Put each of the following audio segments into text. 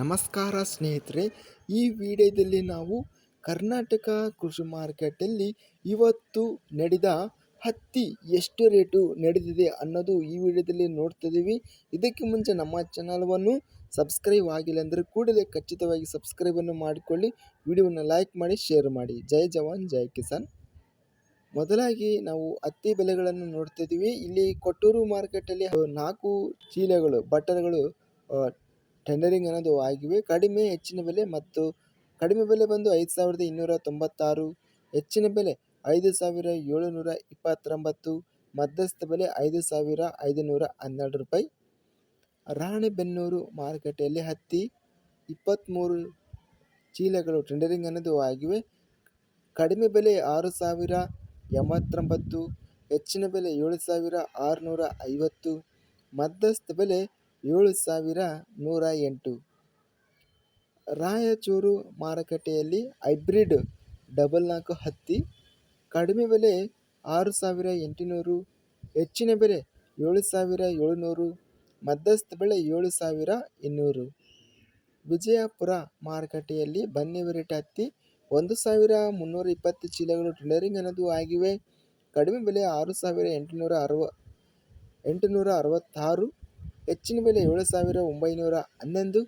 ನಮಸ್ಕಾರ ಸ್ನೇಹಿತರೆ, ಈ ವಿಡಿಯೋದಲ್ಲಿ ನಾವು ಕರ್ನಾಟಕ ಕೃಷಿ ಮಾರ್ಕೆಟಲ್ಲಿ ಇವತ್ತು ನಡೆದ ಹತ್ತಿ ಎಷ್ಟು ರೇಟು ನಡೆದಿದೆ ಅನ್ನೋದು ಈ ವಿಡಿಯೋದಲ್ಲಿ ನೋಡ್ತಿದ್ದೀವಿ ಇದಕ್ಕೆ ಮುಂಚೆ ನಮ್ಮ ಚಾನಲ್ವನ್ನು ಸಬ್ಸ್ಕ್ರೈಬ್ ಆಗಿಲ್ಲ ಅಂದರೆ ಕೂಡಲೇ ಖಚಿತವಾಗಿ ಸಬ್ಸ್ಕ್ರೈಬನ್ನು ಮಾಡಿಕೊಳ್ಳಿ. ವಿಡಿಯೋವನ್ನು ಲೈಕ್ ಮಾಡಿ ಶೇರ್ ಮಾಡಿ. ಜೈ ಜವಾನ್, ಜೈ ಕಿಸಾನ್. ಮೊದಲಾಗಿ ನಾವು ಹತ್ತಿ ಬೆಲೆಗಳನ್ನು ನೋಡ್ತಿದ್ದೀವಿ ಇಲ್ಲಿ ಕೊಟ್ಟೂರು ಮಾರ್ಕೆಟಲ್ಲಿ ನಾಲ್ಕು ಚೀಲಗಳು ಬಟ್ಟಲುಗಳು ಟೆಂಡರಿಂಗ್ ಅನ್ನೋದು ಆಗಿವೆ. ಕಡಿಮೆ ಹೆಚ್ಚಿನ ಬೆಲೆ ಮತ್ತು ಕಡಿಮೆ ಬೆಲೆ ಬಂದು ಐದು ಸಾವಿರದ ಇನ್ನೂರ ತೊಂಬತ್ತಾರು, ಹೆಚ್ಚಿನ ಬೆಲೆ ಐದು ಸಾವಿರ ಏಳುನೂರ ಇಪ್ಪತ್ತೊಂಬತ್ತು, ಮಧ್ಯಸ್ಥ ಬೆಲೆ ಐದು ಸಾವಿರ ಐದುನೂರ ಹನ್ನೆರಡು ರೂಪಾಯಿ. ರಾಣೆಬೆನ್ನೂರು ಮಾರುಕಟ್ಟೆಯಲ್ಲಿ ಹತ್ತಿ ಇಪ್ಪತ್ತ್ಮೂರು ಚೀಲಗಳು ಟೆಂಡರಿಂಗ್ ಅನ್ನೋದು ಆಗಿವೆ. ಕಡಿಮೆ ಬೆಲೆ ಆರು ಸಾವಿರ ಎಂಬತ್ತೊಂಬತ್ತು, ಹೆಚ್ಚಿನ ಬೆಲೆ ಏಳು ಸಾವಿರ ಆರುನೂರ ಐವತ್ತು, ಮಧ್ಯಸ್ಥ ಬೆಲೆ ಏಳು ಸಾವಿರ ನೂರ ಎಂಟು. ರಾಯಚೂರು ಮಾರುಕಟ್ಟೆಯಲ್ಲಿ ಹೈಬ್ರಿಡ್ ಡಬಲ್ ನಾಲ್ಕು ಹತ್ತಿ, ಕಡಿಮೆ ಬೆಲೆ ಆರು ಸಾವಿರ ಎಂಟುನೂರು, ಹೆಚ್ಚಿನ ಬೆಲೆ ಏಳು ಸಾವಿರ ಏಳುನೂರು, ಮಧ್ಯಸ್ಥ ಬೆಲೆ ಏಳು ಸಾವಿರ ಇನ್ನೂರು. ವಿಜಯಪುರ ಮಾರುಕಟ್ಟೆಯಲ್ಲಿ ಬನ್ನಿ ವೆರೈಟಿ ಹತ್ತಿ, ಒಂದು ಸಾವಿರ ಮುನ್ನೂರ ಇಪ್ಪತ್ತು ಚೀಲಗಳು ಟ್ರಿಲರಿಂಗ್ ಅನ್ನೋದು ಆಗಿವೆ. ಕಡಿಮೆ ಬೆಲೆ ಆರು ಸಾವಿರ ಎಂಟುನೂರ ಅರವ, ಎಂಟುನೂರ ಅರವತ್ತಾರು ಹೆಚ್ಚಿನ ಬೆಲೆ ಏಳು ಸಾವಿರ ಒಂಬೈನೂರ ಹನ್ನೊಂದು,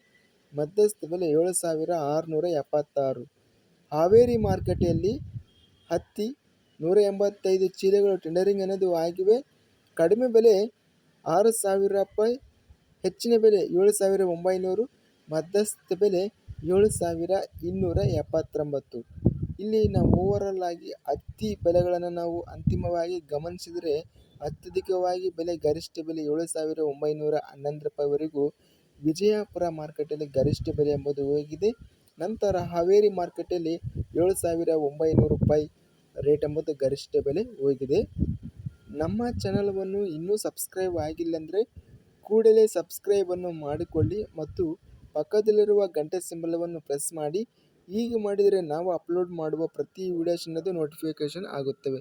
ಮಧ್ಯಸ್ಥ ಬೆಲೆ ಏಳು ಸಾವಿರ ಆರುನೂರ ಎಪ್ಪತ್ತಾರು. ಹಾವೇರಿ ಮಾರುಕಟ್ಟೆಯಲ್ಲಿ ಹತ್ತಿ ನೂರ ಎಂಬತ್ತೈದು ಚೀಲಗಳು ಟೆಂಡರಿಂಗ್ ಅನ್ನೋದು ಆಗಿವೆ. ಕಡಿಮೆ ಬೆಲೆ ಆರು ಸಾವಿರ ರೂಪಾಯಿ, ಹೆಚ್ಚಿನ ಬೆಲೆ ಏಳು ಸಾವಿರ ಒಂಬೈನೂರು, ಮಧ್ಯಸ್ಥ ಬೆಲೆ ಏಳು ಸಾವಿರ ಇನ್ನೂರ ಎಪ್ಪತ್ತೊಂಬತ್ತು. ಇಲ್ಲಿ ನಾವು ಓವರಾಲ್ ಆಗಿ ಹತ್ತಿ ಬೆಲೆಗಳನ್ನು ನಾವು ಅಂತಿಮವಾಗಿ ಗಮನಿಸಿದರೆ ಅತ್ಯಧಿಕವಾಗಿ ಬೆಲೆ ಗರಿಷ್ಠ ಬೆಲೆ ಏಳು ಸಾವಿರದ ಒಂಬೈನೂರ ಹನ್ನೊಂದು ರೂಪಾಯಿವರೆಗೂ ವಿಜಯಪುರ ಮಾರ್ಕೆಟಲ್ಲಿ ಗರಿಷ್ಠ ಬೆಲೆ ಎಂಬುದು ಹೋಗಿದೆ. ನಂತರ ಹಾವೇರಿ ಮಾರ್ಕೆಟಲ್ಲಿ ಏಳು ಸಾವಿರ ಒಂಬೈನೂರು ರೂಪಾಯಿ ರೇಟ್ ಎಂಬುದು ಗರಿಷ್ಠ ಬೆಲೆ ಹೋಗಿದೆ. ನಮ್ಮ ಚಾನಲ್ವನ್ನು ಇನ್ನೂ ಸಬ್ಸ್ಕ್ರೈಬ್ ಆಗಿಲ್ಲ ಅಂದರೆ ಕೂಡಲೇ ಸಬ್ಸ್ಕ್ರೈಬನ್ನು ಮಾಡಿಕೊಳ್ಳಿ ಮತ್ತು ಪಕ್ಕದಲ್ಲಿರುವ ಗಂಟೆ ಸಿಂಬಲವನ್ನು ಪ್ರೆಸ್ ಮಾಡಿ. ಹೀಗೆ ಮಾಡಿದರೆ ನಾವು ಅಪ್ಲೋಡ್ ಮಾಡುವ ಪ್ರತಿ ವಿಡಿಯೋ ನೋಟಿಫಿಕೇಷನ್ ಆಗುತ್ತವೆ.